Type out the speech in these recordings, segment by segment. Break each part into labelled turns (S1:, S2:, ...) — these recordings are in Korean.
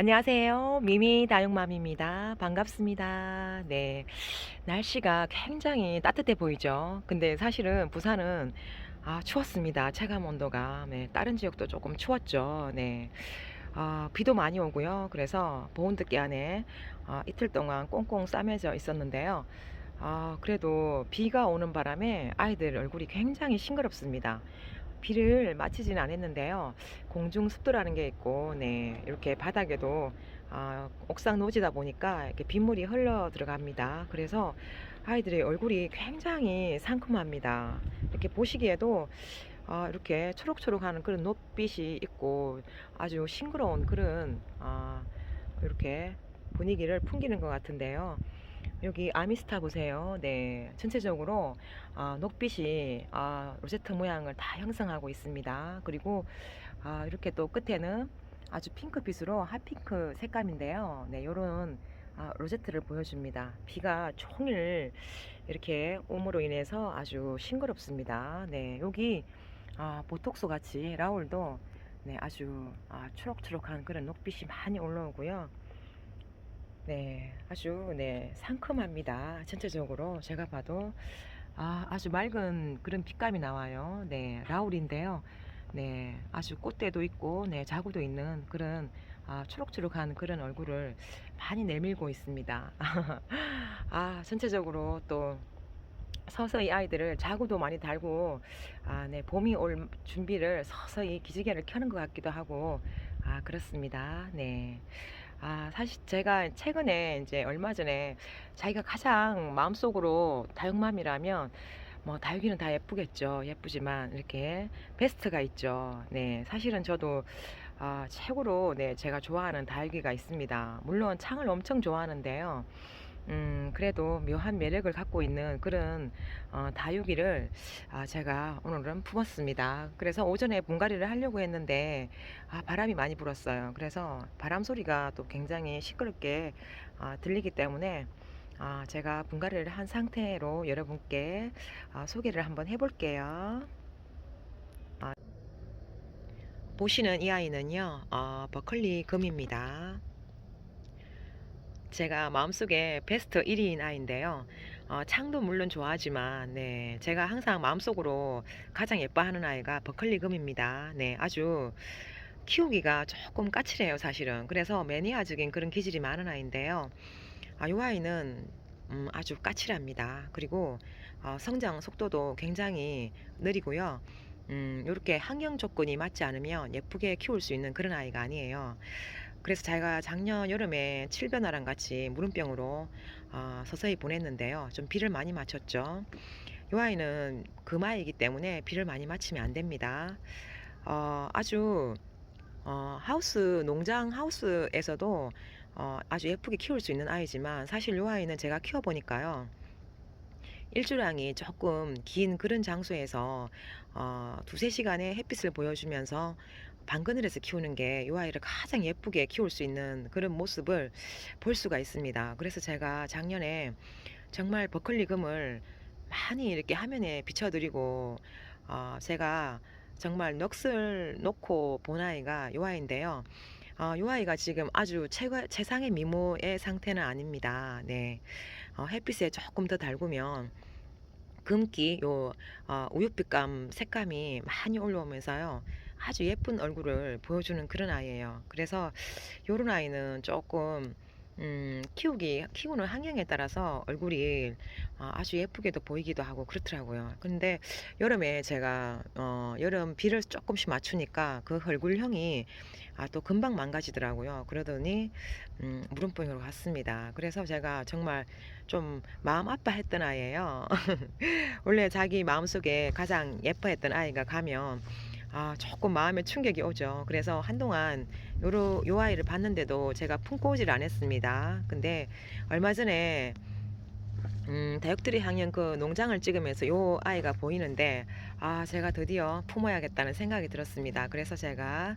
S1: 안녕하세요. 미미 다육맘입니다. 반갑습니다. 네. 날씨가 굉장히 따뜻해 보이죠? 근데 사실은 부산은 아, 추웠습니다. 체감 온도가. 네. 다른 지역도 조금 추웠죠. 네. 아, 비도 많이 오고요. 그래서 보온 듣기 안에 아, 이틀 동안 꽁꽁 싸매져 있었는데요. 아, 그래도 비가 오는 바람에 아이들 얼굴이 굉장히 싱그럽습니다. 비를 맞히진 않았는데요. 공중 습도라는 게 있고, 네, 이렇게 바닥에도 아, 옥상 노지다 보니까 이렇게 빗물이 흘러 들어갑니다. 그래서 아이들의 얼굴이 굉장히 상큼합니다. 이렇게 보시기에도 아, 이렇게 초록초록하는 그런 노빛이 있고 아주 싱그러운 그런 아, 이렇게 분위기를 풍기는 것 같은데요. 여기 아미스타 보세요. 네, 전체적으로 아, 녹빛이 아, 로제트 모양을 다 형성하고 있습니다. 그리고 아, 이렇게 또 끝에는 아주 핑크빛으로 핫핑크 색감인데요. 네, 요런 아, 로제트를 보여줍니다. 비가 종일 이렇게 오므로 인해서 아주 싱그럽습니다. 네, 여기 아, 보톡스 같이 라울도 네, 아주 아, 초록초록한 그런 녹빛이 많이 올라오고요. 네, 아주 네 상큼합니다. 전체적으로 제가 봐도 아, 아주 맑은 그런 빛감이 나와요. 네, 라울인데요. 네, 아주 꽃대도 있고, 네, 자구도 있는 그런 아, 초록초록한 그런 얼굴을 많이 내밀고 있습니다. 아, 전체적으로 또 서서히 아이들을 자구도 많이 달고, 아, 네, 봄이 올 준비를 서서히 기지개를 켜는 것 같기도 하고, 아, 그렇습니다. 네. 아, 사실 제가 최근에 이제 얼마 전에 자기가 가장 마음속으로 다육맘이라면 뭐 다육이는 다 예쁘겠죠. 예쁘지만 이렇게 베스트가 있죠. 네, 사실은 저도 아, 최고로 네, 제가 좋아하는 다육이가 있습니다. 물론 창을 엄청 좋아하는데요. 음, 그래도 묘한 매력을 갖고 있는 그런 어, 다육이를 아, 제가 오늘은 품었습니다. 그래서 오전에 분갈이를 하려고 했는데 아, 바람이 많이 불었어요. 그래서 바람 소리가 또 굉장히 시끄럽게 아, 들리기 때문에 아, 제가 분갈이를 한 상태로 여러분께 아, 소개를 한번 해볼게요. 아, 보시는 이 아이는요, 어, 버클리 금입니다. 제가 마음속에 베스트 1위인 아이인데요. 어, 창도 물론 좋아하지만, 네, 제가 항상 마음속으로 가장 예뻐하는 아이가 버클리금입니다. 네, 아주 키우기가 조금 까칠해요, 사실은. 그래서 매니아적인 그런 기질이 많은 아이인데요. 아, 이 아이는 음, 아주 까칠합니다. 그리고 어, 성장 속도도 굉장히 느리고요. 음, 이렇게 환경 조건이 맞지 않으면 예쁘게 키울 수 있는 그런 아이가 아니에요. 그래서 제가 작년 여름에 칠변화랑 같이 무름병으로 어, 서서히 보냈는데요. 좀 비를 많이 맞췄죠. 이 아이는 금아이기 때문에 비를 많이 맞히면 안 됩니다. 어, 아주 어, 하우스 농장 하우스에서도 어, 아주 예쁘게 키울 수 있는 아이지만 사실 이 아이는 제가 키워보니까요. 일주량이 조금 긴 그런 장소에서 어, 두세 시간의 햇빛을 보여주면서 방그늘에서 키우는 게 이 아이를 가장 예쁘게 키울 수 있는 그런 모습을 볼 수가 있습니다. 그래서 제가 작년에 정말 버클리금을 많이 이렇게 화면에 비춰드리고 어, 제가 정말 넋을 놓고 본 아이가 이 아이인데요. 어, 이 아이가 지금 아주 최고, 최상의 미모의 상태는 아닙니다. 네. 어, 햇빛에 조금 더 달구면 금기 요 어, 우윳빛감 색감이 많이 올라오면서요. 아주 예쁜 얼굴을 보여주는 그런 아이예요. 그래서 요런 아이는 조금 음, 키우기 키우는 환경에 따라서 얼굴이 어, 아주 예쁘게도 보이기도 하고 그렇더라고요. 근데 여름에 제가 어, 여름 비를 조금씩 맞추니까 그 얼굴형이 아, 또 금방 망가지더라고요. 그러더니 음, 물음병으로 갔습니다. 그래서 제가 정말 좀 마음 아파했던 아이예요. 원래 자기 마음속에 가장 예뻐했던 아이가 가면 아, 조금 마음에 충격이 오죠. 그래서 한동안 요로, 요 아이를 봤는데도 제가 품고 오질 않았습니다. 근데 얼마 전에 음, 다육들이 향연 그 농장을 찍으면서 요 아이가 보이는데 아 제가 드디어 품어야겠다는 생각이 들었습니다. 그래서 제가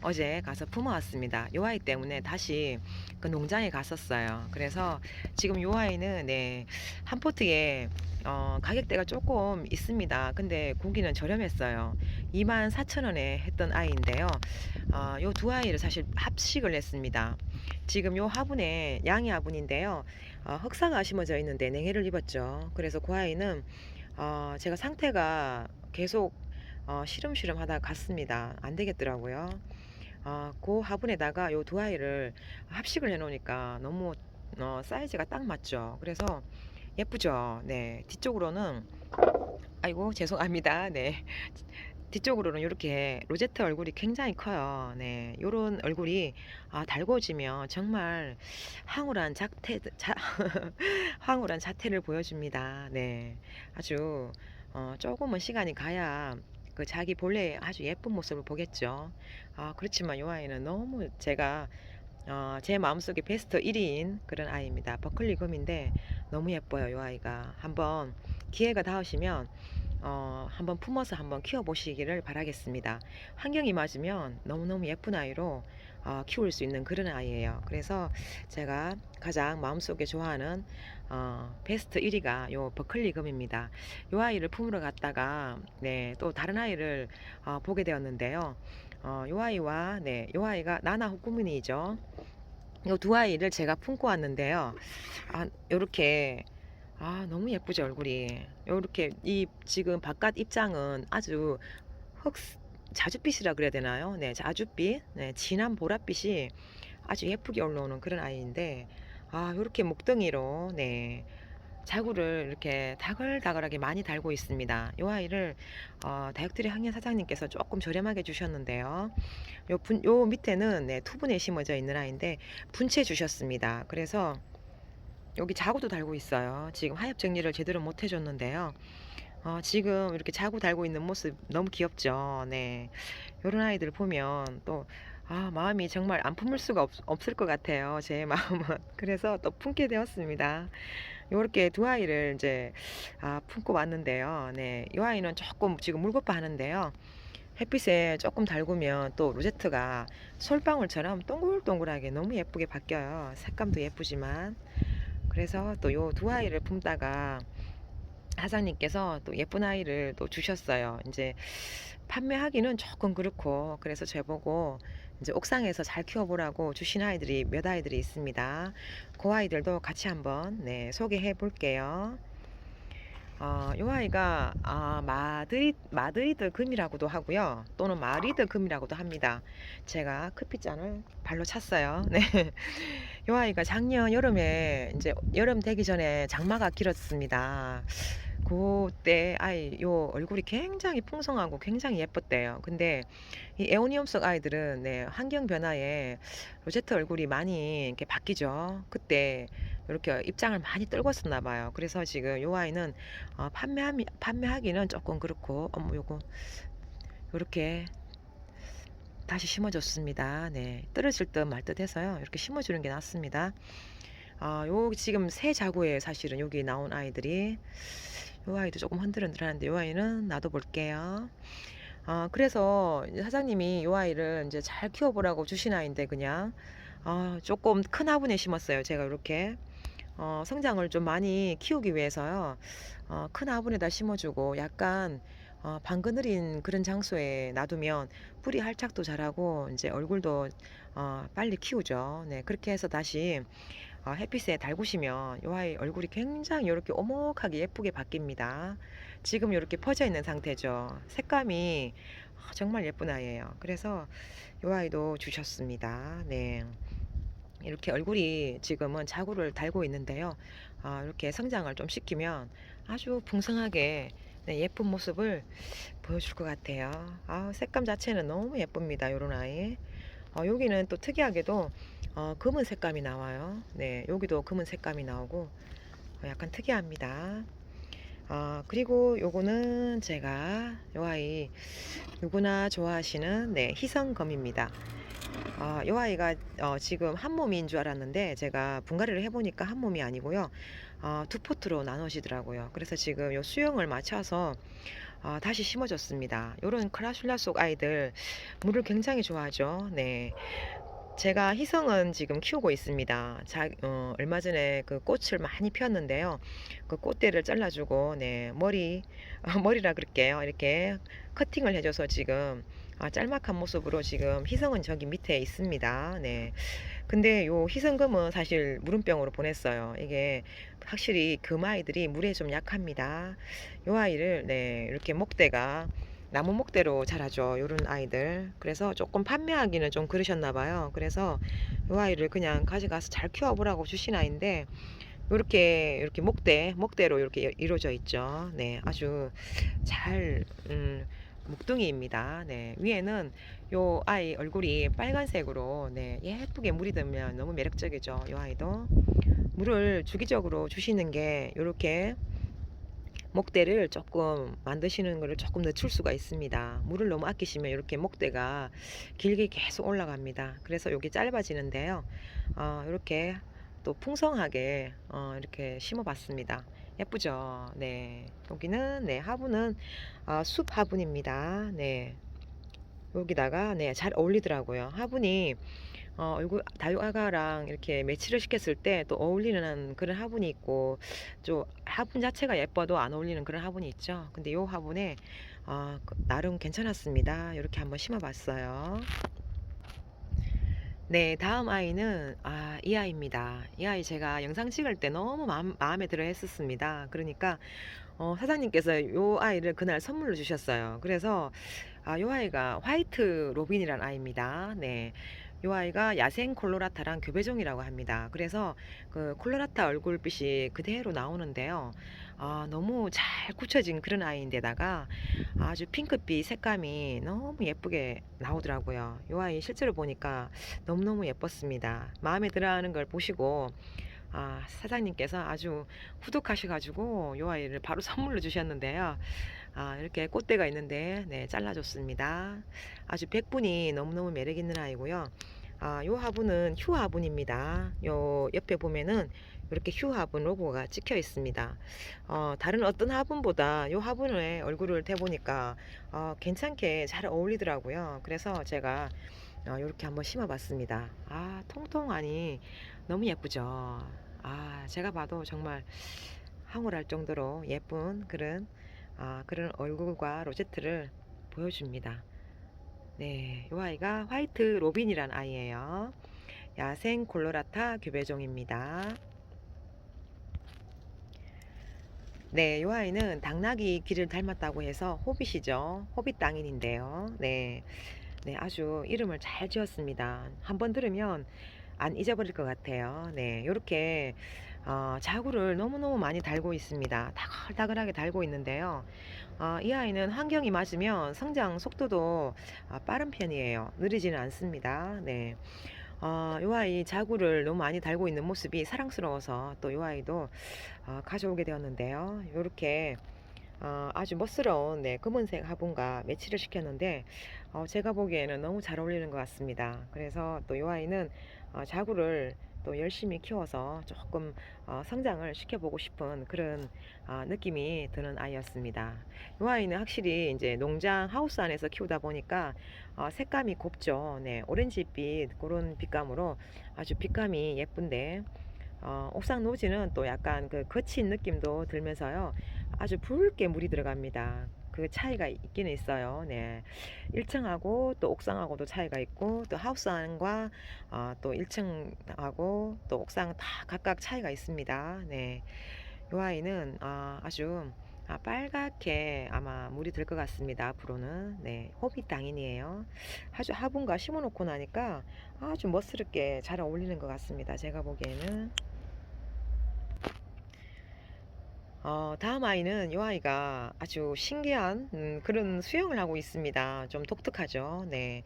S1: 어제 가서 품어왔습니다. 요 아이 때문에 다시 그 농장에 갔었어요. 그래서 지금 요 아이는 네 한 포트에 어, 가격대가 조금 있습니다. 근데 고기는 저렴했어요. 24,000원에 했던 아이인데요. 어, 요두 아이를 사실 합식을 했습니다. 지금 요 화분에 양이 화분인데요. 어, 흑사가 심어져 있는데 냉해를 입었죠. 그래서 그 아이는 어, 제가 상태가 계속 어, 시름시름 하다 갔습니다. 안 되겠더라고요. 어, 그 화분에다가 요 두 아이를 합식을 해 놓으니까 너무 어, 사이즈가 딱 맞죠. 그래서 예쁘죠. 네. 뒤쪽으로는 아이고 죄송합니다. 네. 뒤쪽으로는 이렇게 로제트 얼굴이 굉장히 커요. 네. 요런 얼굴이 아, 달궈지면 정말 황홀한 자태 자, 황홀한 자태를 보여줍니다. 네. 아주 어, 조금은 시간이 가야 그 자기 본래 아주 예쁜 모습을 보겠죠. 아, 그렇지만 이 아이는 너무 제가 어, 제 마음속에 베스트 1위인 그런 아이입니다. 버클리 금인데 너무 예뻐요, 이 아이가. 한번 기회가 닿으시면 어, 한번 품어서 한번 키워보시기를 바라겠습니다. 환경이 맞으면 너무너무 예쁜 아이로 어, 키울 수 있는 그런 아이예요. 그래서 제가 가장 마음속에 좋아하는 어, 베스트 1위가 요 버클리 금입니다. 요 아이를 품으러 갔다가 네, 또 다른 아이를 어, 보게 되었는데요. 어, 요 아이와 네, 요 아이가 나나 후꾸미니죠. 요두 아이를 제가 품고 왔는데요. 아, 요렇게 아, 너무 예쁘죠, 얼굴이. 요렇게 이 지금 바깥 입장은 아주 흑 자줏빛이라 그래야 되나요? 네, 자줏빛. 네, 진한 보랏빛이 아주 예쁘게 올라오는 그런 아이인데 아, 요렇게 목덩이로 네. 자구를 이렇게 다글다글하게 많이 달고 있습니다. 이 아이를 어, 다육들이 학년 사장님께서 조금 저렴하게 주셨는데요. 요, 분, 요 밑에는 네, 투분에 심어져 있는 아이인데 분채 주셨습니다. 그래서 여기 자구도 달고 있어요. 지금 하엽 정리를 제대로 못 해줬는데요. 어, 지금 이렇게 자구 달고 있는 모습 너무 귀엽죠. 네, 이런 아이들 보면 또 아, 마음이 정말 안 품을 수가 없, 없을 것 같아요. 제 마음은. 그래서 또 품게 되었습니다. 요렇게 두 아이를 이제 아, 품고 왔는데요. 네, 이 아이는 조금 지금 물고파 하는데요. 햇빛에 조금 달구면 또 로제트가 솔방울처럼 동글동글하게 너무 예쁘게 바뀌어요. 색감도 예쁘지만. 그래서 또 요 두 아이를 품다가 사장님께서 또 예쁜 아이를 또 주셨어요. 이제 판매하기는 조금 그렇고 그래서 저보고 이제 옥상에서 잘 키워보라고 주신 아이들이 몇 아이들이 있습니다. 그 아이들도 같이 한번 네, 소개해 볼게요. 어, 이 아이가 아, 마드리, 마드리드 금이라고도 하고요. 또는 마리드 금이라고도 합니다. 제가 커피잔을 발로 찼어요. 네. 이 아이가 작년 여름에 이제 여름 되기 전에 장마가 길었습니다. 그때 아이 요 얼굴이 굉장히 풍성하고 굉장히 예뻤대요. 근데 이 에오니움 속 아이들은 네, 환경 변화에 로제트 얼굴이 많이 이렇게 바뀌죠. 그때 이렇게 입장을 많이 떨궜었나 봐요. 그래서 지금 요 아이는 어, 판매하기, 판매하기는 조금 그렇고 어머 요거 요렇게 다시 심어줬습니다. 네, 떨어질 듯 말 듯 해서요. 이렇게 심어주는 게 낫습니다. 아, 요 지금 새 자구에 사실은 여기 나온 아이들이 요 아이도 조금 흔들흔들하는데 요 아이는 놔둬볼게요. 아, 그래서 사장님이 요 아이를 이제 잘 키워보라고 주신 아이인데 그냥 아, 조금 큰 화분에 심었어요. 제가 이렇게 어, 성장을 좀 많이 키우기 위해서요. 어, 큰 화분에다 심어주고 약간 어, 방그늘인 그런 장소에 놔두면 뿌리 활착도 잘하고 이제 얼굴도 어, 빨리 키우죠. 네, 그렇게 해서 다시 어, 햇빛에 달구시면 이 아이 얼굴이 굉장히 이렇게 오목하게 예쁘게 바뀝니다. 지금 이렇게 퍼져 있는 상태죠. 색감이 아, 정말 예쁜 아이예요. 그래서 이 아이도 주셨습니다. 네. 이렇게 얼굴이 지금은 자구를 달고 있는데요. 아, 이렇게 성장을 좀 시키면 아주 풍성하게 네, 예쁜 모습을 보여줄 것 같아요. 아, 색감 자체는 너무 예쁩니다. 요런 아이. 어, 여기는 또 특이하게도 어, 검은 색감이 나와요. 네, 여기도 검은 색감이 나오고 어, 약간 특이합니다. 어, 그리고 요거는 제가 요 아이 누구나 좋아하시는 네, 희성검입니다. 어, 요 아이가 어, 지금 한 몸인 줄 알았는데 제가 분갈이를 해보니까 한 몸이 아니고요. 어, 두 포트로 나누시더라고요. 그래서 지금 요 수영을 맞춰서 어, 다시 심어줬습니다. 요런 크라슐라 속 아이들 물을 굉장히 좋아하죠. 네. 제가 희성은 지금 키우고 있습니다. 자, 어, 얼마 전에 그 꽃을 많이 피웠는데요. 그 꽃대를 잘라주고, 네, 머리, 어, 머리라 그럴게요. 이렇게 커팅을 해줘서 지금 아, 짤막한 모습으로 지금 희성은 저기 밑에 있습니다. 네. 근데 요 희성금은 사실 물음병으로 보냈어요. 이게 확실히 금 아이들이 물에 좀 약합니다. 요 아이를, 네, 이렇게 목대가 나무 목대로 자라죠. 요런 아이들. 그래서 조금 판매하기는 좀 그러셨나 봐요. 그래서 요 아이를 그냥 가져가서 잘 키워보라고 주신 아이인데 요렇게 이렇게 목대, 목대로 이렇게 이루어져 있죠. 네, 아주 잘 음, 목둥이입니다. 네, 위에는 요 아이 얼굴이 빨간색으로 네, 예쁘게 물이 들면 너무 매력적이죠. 요 아이도 물을 주기적으로 주시는 게 요렇게 목대를 조금 만드시는 거를 조금 늦출 수가 있습니다. 물을 너무 아끼시면 이렇게 목대가 길게 계속 올라갑니다. 그래서 이게 짧아지는데요. 어, 이렇게 또 풍성하게 어, 이렇게 심어봤습니다. 예쁘죠? 네. 여기는 네 화분은 아, 숲 화분입니다. 네. 여기다가 네 잘 어울리더라고요. 화분이 어, 얼굴 다육아가랑 이렇게 매치를 시켰을 때 또 어울리는 그런 화분이 있고 좀 화분 자체가 예뻐도 안 어울리는 그런 화분이 있죠. 근데 요 화분에 어, 그- 나름 괜찮았습니다. 이렇게 한번 심어봤어요. 네, 다음 아이는 아, 이 아이입니다. 이 아이 제가 영상 찍을 때 너무 마음, 마음에 들어 했었습니다. 그러니까 어, 사장님께서 요 아이를 그날 선물로 주셨어요. 그래서 아, 요 아이가 화이트 로빈이란 아이입니다. 네. 요 아이가 야생 콜로라타랑 교배종이라고 합니다. 그래서 그 콜로라타 얼굴빛이 그대로 나오는데요. 아, 너무 잘 굳혀진 그런 아이인데다가 아주 핑크빛 색감이 너무 예쁘게 나오더라고요. 요 아이 실제로 보니까 너무너무 예뻤습니다. 마음에 들어 하는 걸 보시고 아, 사장님께서 아주 후덕하셔가지고 요 아이를 바로 선물로 주셨는데요. 아, 이렇게 꽃대가 있는데 네, 잘라줬습니다. 아주 백분이 너무너무 매력 있는 아이고요. 아, 요 화분은 휴 화분입니다. 요 옆에 보면은 이렇게 휴 화분 로고가 찍혀 있습니다. 어, 다른 어떤 화분보다 요 화분에 얼굴을 대보니까 어, 괜찮게 잘 어울리더라고요. 그래서 제가 어, 이렇게 한번 심어봤습니다. 아, 통통하니 너무 예쁘죠. 아, 제가 봐도 정말 황홀할 정도로 예쁜 그런 아, 그런 얼굴과 로제트를 보여줍니다. 네, 이 아이가 화이트 로빈이란 아이예요. 야생 콜로라타 교배종입니다. 네, 이 아이는 당나귀 귀를 닮았다고 해서 호빗이죠. 호빗 땅인인데요. 네, 네, 아주 이름을 잘 지었습니다. 한번 들으면 안 잊어버릴 것 같아요. 네, 이렇게 어, 자구를 너무너무 많이 달고 있습니다. 다글다글하게 달고 있는데요. 어, 이 아이는 환경이 맞으면 성장 속도도 아, 빠른 편이에요. 느리지는 않습니다. 네. 어, 이 아이 자구를 너무 많이 달고 있는 모습이 사랑스러워서 또이 아이도 어, 가져오게 되었는데요. 이렇게 어, 아주 멋스러운 네, 검은색 화분과 매치를 시켰는데 어, 제가 보기에는 너무 잘 어울리는 것 같습니다. 그래서 또 이 아이는 어, 자구를 또 열심히 키워서 조금 어, 성장을 시켜보고 싶은 그런 어, 느낌이 드는 아이였습니다. 이 아이는 확실히 이제 농장 하우스 안에서 키우다 보니까 어, 색감이 곱죠. 네, 오렌지빛 그런 빛감으로 아주 빛감이 예쁜데 어, 옥상 노지는 또 약간 그 거친 느낌도 들면서요. 아주 붉게 물이 들어갑니다. 그 차이가 있기는 있어요. 네. 1층하고 또 옥상하고도 차이가 있고 또 하우스 안과 어, 또 1층하고 또 옥상 다 각각 차이가 있습니다. 네. 이 아이는 아, 아주 아, 빨갛게 아마 물이 들 것 같습니다. 앞으로는 네 호빗 당인이에요. 아주 화분과 심어놓고 나니까 아주 멋스럽게 잘 어울리는 것 같습니다. 제가 보기에는 어, 다음 아이는 이 아이가 아주 신기한 음, 그런 수영을 하고 있습니다. 좀 독특하죠. 네.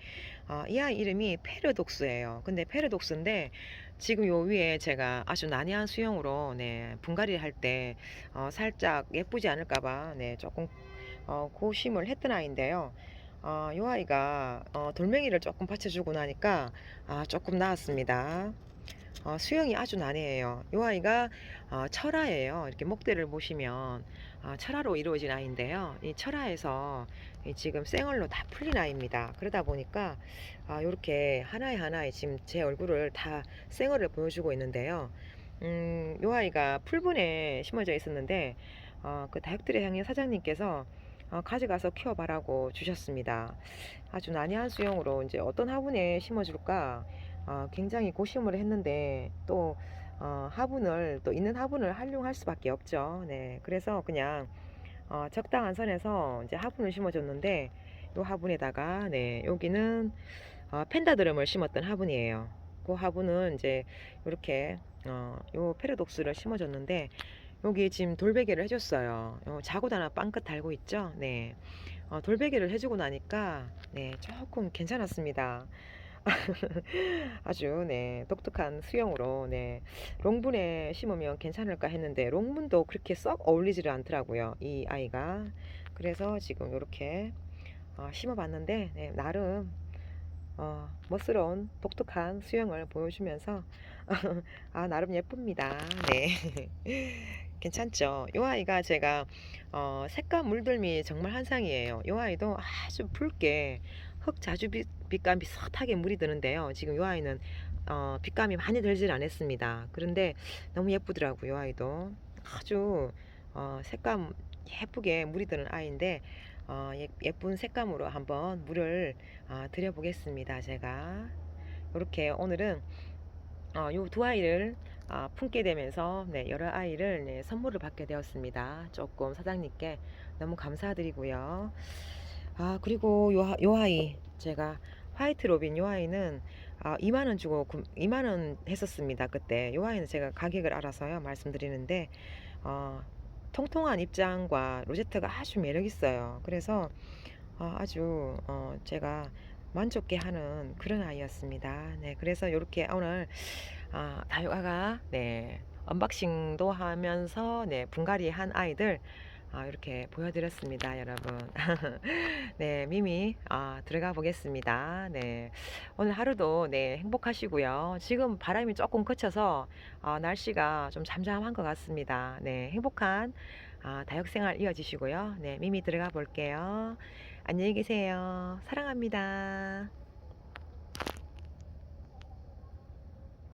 S1: 어, 이 아이 이름이 페르독스예요. 근데 페르독스인데 지금 요 위에 제가 아주 난이한 수영으로 네, 분갈이 할때 어, 살짝 예쁘지 않을까봐 네, 조금 어, 고심을 했던 아이인데요. 어, 이 아이가 어, 돌멩이를 조금 받쳐주고 나니까 아, 조금 나았습니다. 어, 수영이 아주 난해해요. 이 아이가 어, 철아예요. 이렇게 목대를 보시면 아, 철화로 이루어진 아이인데요. 이 철화에서 이 지금 생얼로 다 풀린 아이입니다. 그러다 보니까 아, 이렇게 하나에 하나에 지금 제 얼굴을 다 생얼을 보여주고 있는데요. 음, 이 아이가 풀분에 심어져 있었는데 어, 그 다육들의 향의 사장님께서 어, 가져가서 키워봐라고 주셨습니다. 아주 난이한 수영으로 이제 어떤 화분에 심어줄까 어, 굉장히 고심을 했는데 또 어, 화분을 또 있는 화분을 활용할 수밖에 없죠. 네, 그래서 그냥 어, 적당한 선에서 이제 화분을 심어줬는데 이 화분에다가 네 여기는 어, 펜다드럼을 심었던 화분이에요. 그 화분은 이제 이렇게 어, 요 페르독스를 심어줬는데 여기 지금 돌베개를 해줬어요. 요 자고도 하나 빵긋 달고 있죠. 네, 어, 돌베개를 해주고 나니까 네 조금 괜찮았습니다. 아주 네 독특한 수영으로 네 롱분에 심으면 괜찮을까 했는데 롱분도 그렇게 썩 어울리지를 않더라고요 이 아이가. 그래서 지금 이렇게 어, 심어봤는데 네, 나름 어, 멋스러운 독특한 수영을 보여주면서 아 나름 예쁩니다. 네. 괜찮죠? 이 아이가 제가 어, 색감 물들미 정말 한상이에요. 이 아이도 아주 붉게 흙 자주 빛, 빛감 비슷하게 물이 드는데요. 지금 이 아이는 어, 빛감이 많이 들질 않았습니다. 그런데 너무 예쁘더라고요. 이 아이도 아주 어, 색감 예쁘게 물이 드는 아이인데 어, 예, 예쁜 색감으로 한번 물을 어, 드려보겠습니다. 제가 이렇게 오늘은 어, 요두 아이를 아, 품게 되면서 네, 여러 아이를 네, 선물을 받게 되었습니다. 조금 사장님께 너무 감사드리고요. 아 그리고 요, 요 아이 제가 화이트 로빈 요 아이는 아, 2만 원 주고 2만 원 했었습니다 그때. 요 아이는 제가 가격을 알아서요 말씀드리는데 어, 통통한 입장과 로제트가 아주 매력 있어요. 그래서 어, 아주 어, 제가 만족해 하는 그런 아이였습니다. 네 그래서 이렇게 오늘 아, 다육아가 네 언박싱도 하면서 네 분갈이 한 아이들 아, 이렇게 보여드렸습니다, 여러분. 네, 미미 아, 들어가 보겠습니다. 네, 오늘 하루도 네 행복하시고요. 지금 바람이 조금 그쳐서 아, 날씨가 좀 잠잠한 것 같습니다. 네, 행복한 아, 다육생활 이어지시고요. 네, 미미 들어가 볼게요. 안녕히 계세요. 사랑합니다.